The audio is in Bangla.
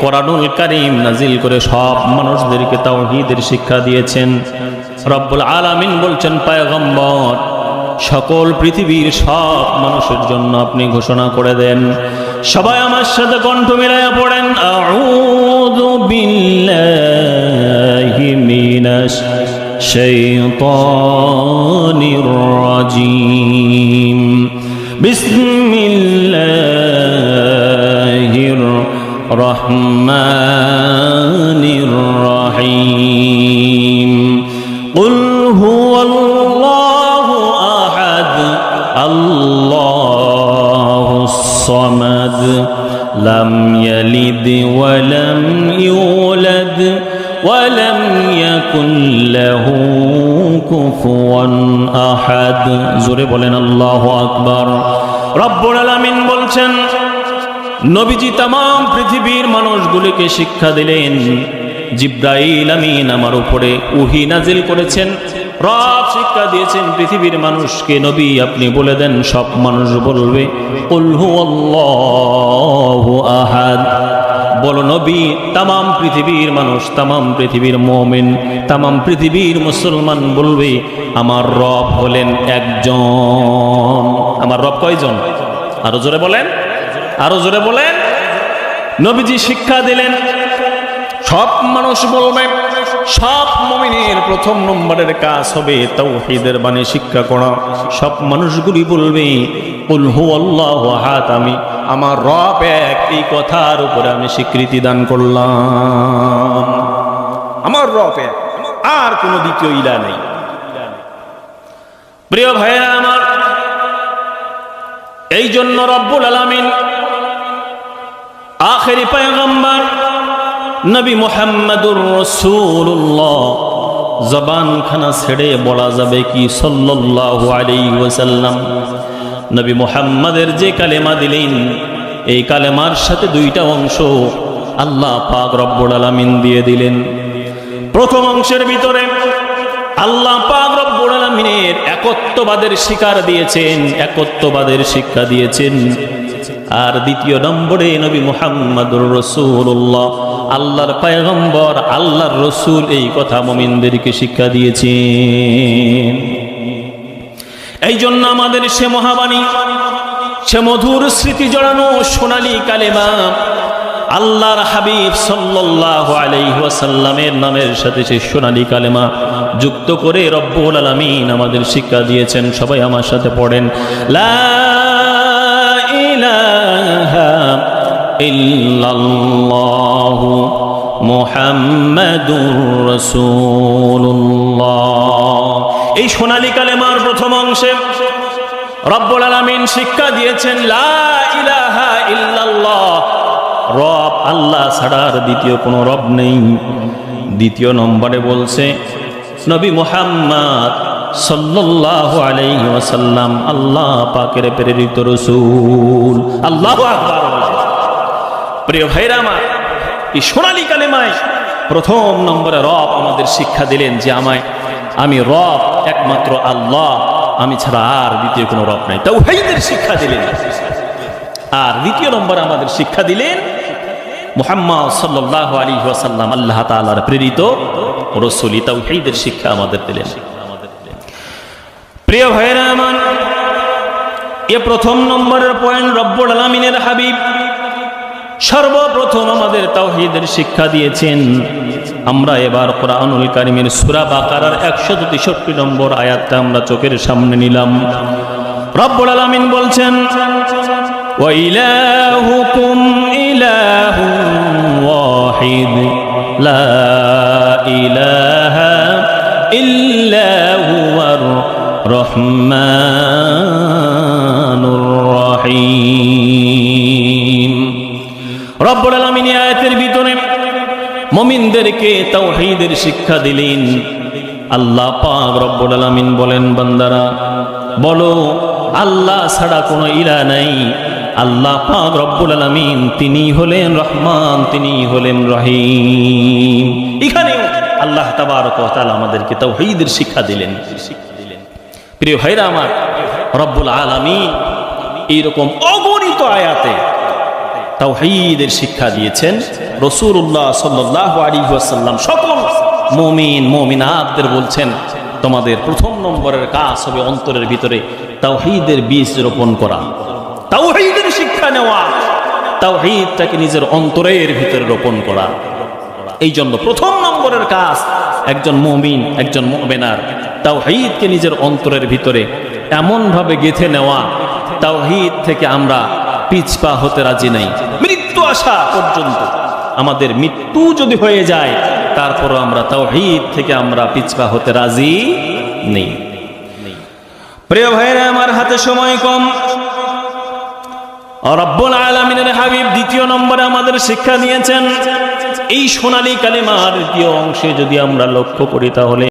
কোরআনুল কারিম নাজিল করে সব মানুষদেরকে তাওহীদের শিক্ষা দিয়েছেন। রব্বুল আলামিন বলছেন, পায়গম্বর, সকল পৃথিবীর সব মানুষের জন্য আপনি ঘোষণা করে দেন। সবাই আমার সাথে কণ্ঠ মিলাইয়া পড়েন, আউযু বিল্লাহি মিনাশ শাইতানির রাজিম। বিসমিল্লাহির রহমানির রহিম قل هو الله أحد الله الصمد لم يلد ولم يولد ولم يكن له كفوا أحد জোরে বলেন আল্লাহু আকবার রব্বুল আলামিন বলছেন নবীজি তাম পৃথিবীর মানুষগুলিকে শিক্ষা দিলেন। জিব্রাইল আমিন আমার উপরে উহি নাজিল করেছেন। রব শিক্ষা দিয়েছেন পৃথিবীর মানুষকে। নবী, আপনি বলে দেন, সব মানুষ বলবে আহাদ। বলো, নবী তাম পৃথিবীর মানুষ তাম পৃথিবীর মোমেন তাম পৃথিবীর মুসলমান বলবে, আমার রব হলেন একজন। আমার রব কয়জন? আরও জোরে বলেন। আরও জোরে বলেন। নবীজি শিক্ষা দিলেন। সব মানুষ বলবে, সব মমিনের প্রথম নম্বরের কাজ হবে তাওহীদের বাণী শিক্ষা করা। সব মানুষগুলি বলবে আমি, আমার রব এক এই কথার উপরে আমি স্বীকৃতি দান করলাম। আমার রব এক, আর কোনো দ্বিতীয় ইলা নেই। প্রিয় ভাইরা আমার, এই জন্য রব্বুল আলামিন আখেরি পয়গম্বর, নবী মোহাম্মদুর রসুল্লাহ জবান খানা ছেড়ে বলা যাবে কি সাল্লাল্লাহু আলাইহি নবী মোহাম্মদের যে কালেমা দিলেন, এই কালেমার সাথে দুইটা অংশ আল্লাহ পাক রব্বুল আলামিন দিয়ে দিলেন। প্রথম অংশের ভিতরে আল্লাহ পাক রব্বুল আলামিনের একত্ববাদের শিকার দিয়েছেন, একত্ববাদের শিক্ষা দিয়েছেন। আর দ্বিতীয় নম্বরে নবী মুহাম্মদুর রসুল্লাহ আল্লাহর পায়গম্বর, আল্লাহর রসুল এই কথা মমিনদেরকে শিক্ষা দিয়েছেন। এই জন্য আমাদের সে মহাবাণী, সে মধুর স্মৃতি জড়ানো সোনালী কালেমা আল্লাহর হাবিব সাল্লাল্লাহু আলাইহি ওয়াসাল্লামের নামের সাথে সেই সোনালী কালেমা যুক্ত করে রব্বুল আলামিন আমাদের শিক্ষা দিয়েছেন। সবাই আমার সাথে পড়েন। লা এই সোনালী কালেমার প্রথম অংশে রব্বুল আলামিন শিক্ষা দিয়েছেন, লা ইলাহা রব আল্লাহ ছাড়ার দ্বিতীয় কোনো রব নেই। দ্বিতীয় নম্বরে বলছে, নবী মুহাম্মদ সাল্লাল্লাহু আলাইহি আল্লাহ পাকের প্রেরিত রাসূল। আল্লাহু প্রিয় ভাইরা আমার, এই সোনালী কালেমায় প্রথম নম্বরে রব আমাদের শিক্ষা দিলেন যে আমায়, আমি রব একমাত্র আল্লাহ, আমি ছাড়া আর দ্বিতীয় কোনো রব নাই। তাও হাইদের শিক্ষা দিলেন। আর দ্বিতীয় নম্বরে আমাদের শিক্ষা দিলেন মুহাম্মদ সাল্লাহ আলী ওয়াসাল্লাম, আল্লাহ তালার প্রেরিত রসুলি। তাও হাইদের শিক্ষা আমাদের দিলেন। প্রিয় ভাইরা আমার, এ প্রথম নম্বরের পয়েন্ট রব্বুল আলমিনের হাবিব। সর্বপ্রথম আমাদের তাওহীদের শিক্ষা দিয়েছেন। আমরা এবার কোরআনুল কারিমের সূরা বাকারার 163 নম্বর আয়াতটা আমরা চোখের সামনে নিলাম। রব্বুল আলামিন বলছেন ইলাহুন ওয়াহিদ, লা ইলাহা ইল্লা হুয়ার ভিতরে শিক্ষা দিলেন। আল্লাহ পাক রব্বুল আলামিন বলেন, বান্দারা, বলো, আল্লাহ ছাড়া কোনো ইলা নাই। আল্লাহ পাক রব্বুল আলামিন তিনি হলেন রহমান, তিনি হলেন রহিম। এখানে আল্লাহ ওয়া তাআলা আমাদেরকে তাওহীদের শিক্ষা দিলেন। প্রিয় ভাইরা আমার, রব্বুল আলামিন এইরকম অগণিত আয়াতে তাওহীদের শিক্ষা দিয়েছেন রসুল্লাহ সাল্লাহ আলী ওয়াসাল্লাম। সকল মমিন, মমিনাতদের বলছেন, তোমাদের প্রথম নম্বরের কাজ হবে অন্তরের ভিতরে তাওহীদের বীজ রোপণ করা। তাওহীদের শিক্ষা নেওয়া, তাওহীদটাকে নিজের অন্তরের ভিতরে রোপণ করা। এই জন্য প্রথম নম্বরের কাজ একজন মমিন, একজন মমিনার তাওহীদকে নিজের অন্তরের ভিতরে এমনভাবে গেথে নেওয়া, তাওহীদ থেকে আমরা পিছপা হতে রাজি নাই। মৃত্যু আসা পর্যন্ত আমাদের মৃত্যু যদি হয়ে যায়, তারপরও আমরা তাওহীদ থেকে আমরা পিছপা হতে রাজি নেই। প্রিয় ভাইরা আমার হাতে সময় কম। রব্বুল আলমিনের হাবিব দ্বিতীয় নম্বরে আমাদের শিক্ষা দিয়েছেন, এই সোনালী কালিমার দ্বিতীয় অংশে যদি আমরা লক্ষ্য করি তাহলে